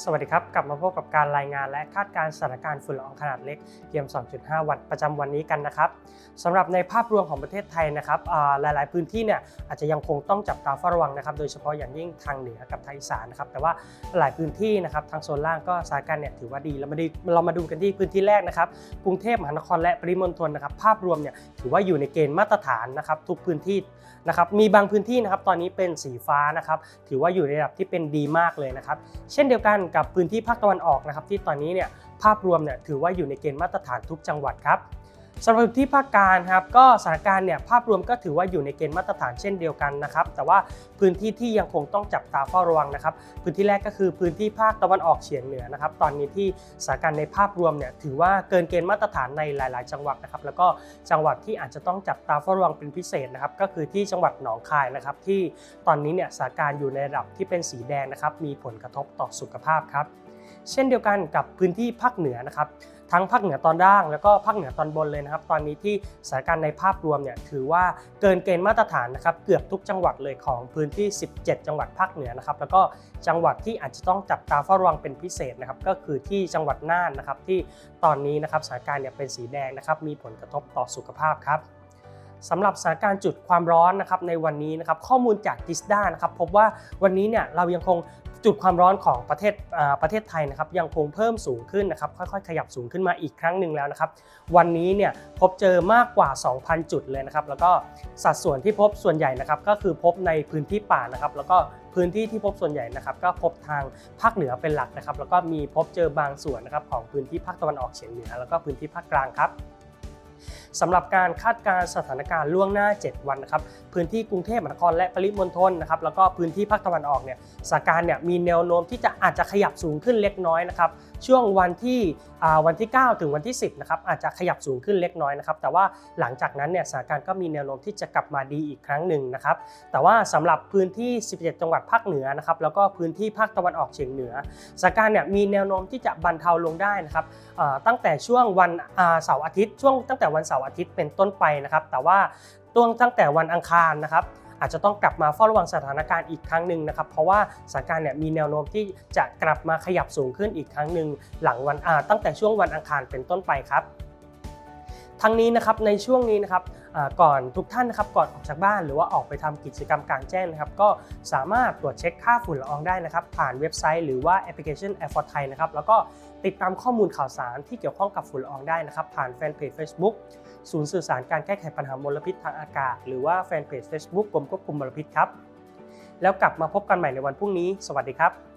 สวัสดีครับ กลับมาพบกับการรายงานและคาดการสถานการณ์ฝุ่นละอองขนาดเล็ก PM 2.5 วัตต์ประจำวันนี้กันนะครับสำหรับในภาพรวมของประเทศไทยนะครับหลาย ๆ พื้นที่เนี่ยอาจจะยังคงต้องจับตาเฝ้าระวังนะครับ โดยเฉพาะอย่างยิ่งทางเหนือกับทางอีสานนะครับ แต่ว่าหลายพื้นที่นะครับทางโซนล่างก็สถานการณ์เนี่ยถือว่าดีเรามาดูเรามาดูกันที่พื้นที่แรกนะครับ กรุงเทพมหานครและปริมณฑลนะครับ ภาพรวมเนี่ยถือว่าอยู่ในเกณฑ์มาตรฐานนะครับทุกพื้นที่นะครับ มีบางพื้นที่นะครับตอนนี้เป็นสีฟ้านะครับ ถือว่าอยู่ในระดับที่เป็นดีมากเลยนะครับ เช่นเดียวกันกับพื้นที่ภาคตะวันออกนะครับที่ตอนนี้เนี่ยภาพรวมเนี่ยถือว่าอยู่ในเกณฑ์มาตรฐานทุกจังหวัดครับ สำหรับที่ภาคกลางครับก็สถานการณ์เนี่ยภาพรวมก็ถือว่าอยู่ในเกณฑ์มาตรฐานเช่นเดียวกันนะครับ แต่ว่าพื้นที่ที่ยังคงต้องจับตาเฝ้าระวังนะครับ พื้นที่แรกก็คือพื้นที่ภาคตะวันออกเฉียงเหนือนะครับ ตอนนี้ที่สถานการณ์ในภาพรวมเนี่ยถือว่าเกินเกณฑ์มาตรฐานในหลาย ๆ จังหวัดนะครับ แล้วก็จังหวัดที่อาจจะต้องจับตาเฝ้าระวังเป็นพิเศษนะครับ ก็คือที่จังหวัดหนองคายนะครับ ที่ตอนนี้เนี่ยสถานการณ์อยู่ในระดับที่เป็นสีแดงนะครับ มีผลกระทบต่อสุขภาพครับ เช่นเดียวกันกับพื้นที่ภาคเหนือนะครับ ทั้งภาคเหนือตอนล่าง แล้วก็ภาคเหนือตอนบนเลยนะครับ ตอนนี้ที่สถานการณ์ในภาพรวมเนี่ยถือว่าเกินเกณฑ์มาตรฐานนะครับเกือบทุกจังหวัดเลยของพื้นที่ 17 จังหวัดภาคเหนือนะครับแล้วก็จังหวัดที่อาจจะต้องจับตาเฝ้าระวังเป็นพิเศษนะครับก็คือที่จังหวัดน่านนะครับที่ตอนนี้นะครับสถานการณ์เนี่ยเป็นสีแดงนะครับมีผลกระทบต่อสุขภาพครับสำหรับสถานการณ์จุดความร้อนนะครับในวันนี้นะครับข้อมูลจากดิสด้านะครับพบว่าวันนี้เนี่ยเรายังคง จุดความร้อนของประเทศประเทศไทยนะครับยังคงเพิ่มสูงขึ้นนะครับค่อยๆ ขยับสูงขึ้นมาอีกครั้งหนึ่งแล้วนะครับวันนี้เนี่ยพบเจอมากกว่า 2,000 จุดเลยนะครับแล้วก็สัดส่วนที่พบส่วนใหญ่นะครับก็คือพบในพื้นที่ป่านะครับแล้วก็พื้นที่ที่พบส่วนใหญ่นะครับก็พบทางภาคเหนือเป็นหลักนะครับแล้วก็มีพบเจอบางส่วนนะครับของพื้นที่ภาคตะวันออกเฉียงเหนือแล้วก็พื้นที่ภาคกลางครับ สำหรับการคาดการณ์สถานการณ์ล่วงหน้า 7 วันนะครับพื้นที่กรุงเทพมหานครและปริมณฑลนะครับแล้วก็พื้นที่ภาคตะวันออกเนี่ยสถานการณ์เนี่ยมีแนวโน้มที่จะอาจจะขยับสูงขึ้นเล็กน้อยนะครับช่วงวันที่วันที่ 9 ถึงวันที่ 10นะครับอาจจะขยับสูงขึ้นเล็กน้อยนะครับแต่ว่าหลังจากนั้นเนี่ยสถานการณ์ก็มีแนวโน้มที่จะกลับมาดีอีกครั้งหนึ่งนะครับแต่ว่าสำหรับพื้นที่ 17 จังหวัดภาคเหนือนะครับแล้วก็พื้นที่ภาคตะวันออกเฉียงเหนือสถานการณ์เนี่ยมีแนวโน้มที่จะบรรเทาลงได้นะครับตั้งแต่ช่วงวันเสาร์อาทิตย์ช่วงตั้งแต่วันเสาร์อาทิตย์เป็นต้นไปนะครับ แต่ว่าต้วงตั้งแต่วันอังคารนะครับ อาจจะต้องกลับมาเฝ้าระวังสถานการณ์อีกครั้งหนึ่งนะครับ เพราะว่าสถานการณ์เนี่ยมีแนวโน้มที่จะกลับมาขยับสูงขึ้นอีกครั้งหนึ่งหลังวันอาตั้งแต่ช่วงวันอังคารเป็นต้นไปครับ ทั้งนี้นะครับในช่วงนี้นะครับก่อนทุกท่านนะครับก่อนออกจากบ้านหรือว่าออกไปทำกิจกรรมกลางแจ้งนะครับก็สามารถตรวจเช็คค่าฝุ่นละอองได้นะครับ ผ่านเว็บไซต์หรือว่าแอปพลิเคชัน Air for Thai นะครับแล้วก็ติดตามข้อมูลข่าวสารที่เกี่ยวข้องกับฝุ่นละอองได้นะครับ ผ่านแฟนเพจ Facebook ศูนย์สื่อสารการแก้ไขปัญหามลพิษทางอากาศ หรือว่าแฟนเพจ Facebook กรมควบคุมมลพิษครับแล้วกลับมาพบกันใหม่ในวันพรุ่งนี้ สวัสดีครับ